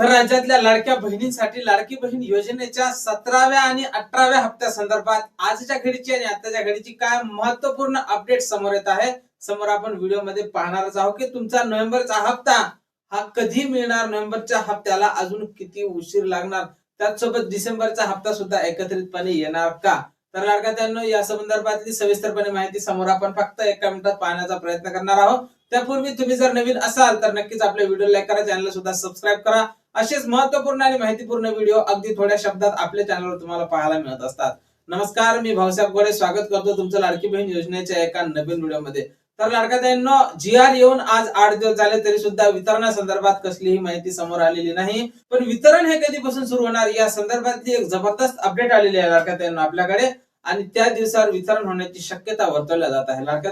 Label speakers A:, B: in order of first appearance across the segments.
A: तर राज्यातल्या लाडक्या बहिणींसाठी लाडकी बहीण योजनेच्या सतराव्या आणि अठराव्या हप्त्या संदर्भात आजच्या घडीची आणि आताच्या घडीची काय महत्त्वपूर्ण अपडेट समोर येत आहे समोर आपण व्हिडिओमध्ये पाहणारच आहोत की तुमचा नोव्हेंबरचा हप्ता हा कधी मिळणार? नोव्हेंबरच्या हप्त्याला अजून किती उशीर लागणार? त्याचसोबत डिसेंबरचा हप्ता सुद्धा एकत्रितपणे येणार का? तर लाडका त्यांना या संदर्भातली सविस्तरपणे माहिती समोर आपण फक्त एका मिनिटात पाहण्याचा प्रयत्न करणार आहोत. त्यापूर्वी तुम्ही जर नवीन असाल तर नक्कीच आपल्या व्हिडिओ लाईक करा चॅनल सुद्धा सबस्क्राईब करा. असेच महत्त्वपूर्ण आणि माहितीपूर्ण व्हिडिओ अगदी थोड्या शब्दात आपल्या चॅनलवर तुम्हाला पाहायला मिळत असतात. नमस्कार मी भाऊसाहेब गोडे स्वागत करतो तुमचं लाडकी बहीण योजनेच्या एका नवीन व्हिडिओमध्ये तर लाडका जी आर येऊन आज आठ दिवस झाले तरी सुद्धा वितरणासंदर्भात कसलीही माहिती समोर आलेली नाही. पण वितरण हे कधीपासून सुरू होणार या संदर्भातली एक जबरदस्त अपडेट आलेली आहे लाडका आपल्याकडे. आणि त्या दिवसावर वितरण होण्याची शक्यता वर्तवल्या जात आहे. लाडका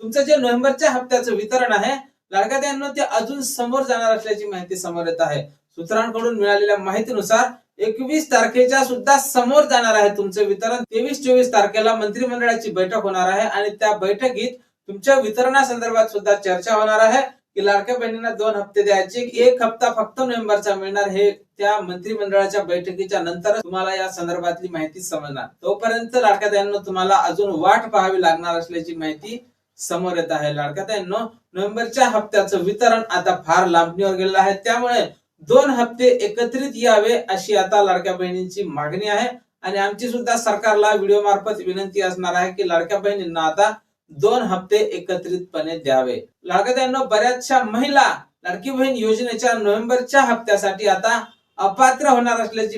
A: तुमचं जे नोव्हेंबरच्या हप्त्याचं वितरण आहे लाडका ते अजून समोर जाणार असल्याची माहिती समोर येत आहे. सूत्रांकडून मिळालेल्या माहितीनुसार एकवीस तारखेच्या सुद्धा समोर जाणार आहे तुमचं वितरण. तेवीस चोवीस तारखेला मंत्रिमंडळाची बैठक होणार आहे आणि त्या बैठकीत तुमच्या वितरणासंदर्भात सुद्धा चर्चा होणार आहे की लाडक्या बहिणींना दोन हप्ते द्यायचे एक हप्ता फक्त नोव्हेंबरचा मिळणार हे त्या मंत्रिमंडळाच्या बैठकीच्या नंतर तुम्हाला या संदर्भातली माहिती समजणार. तोपर्यंत लाडक्या तुम्हाला अजून वाट पाहावी लागणार असल्याची माहिती समोर येत आहे लाडक्या बहिणींनो नोव्हेंबरच्या हप्त्याचं वितरण आता फार लांबणीवर गेलेलं आहे. त्यामुळे दोन हप्ते एकत्रित यावे अशी आता लाडक्या बहिणींची मागणी आहे. आणि आमची सुद्धा सरकारला व्हिडिओ मार्फत विनंती असणार आहे की लाडक्या बहिणींना आता दोन हप्ते एकत्रितपणे द्यावे. लाडक्या बऱ्याचशा महिला लाडकी बहीण योजनेच्या नोव्हेंबरच्या हप्त्यासाठी आता अपात्र होणार असल्याची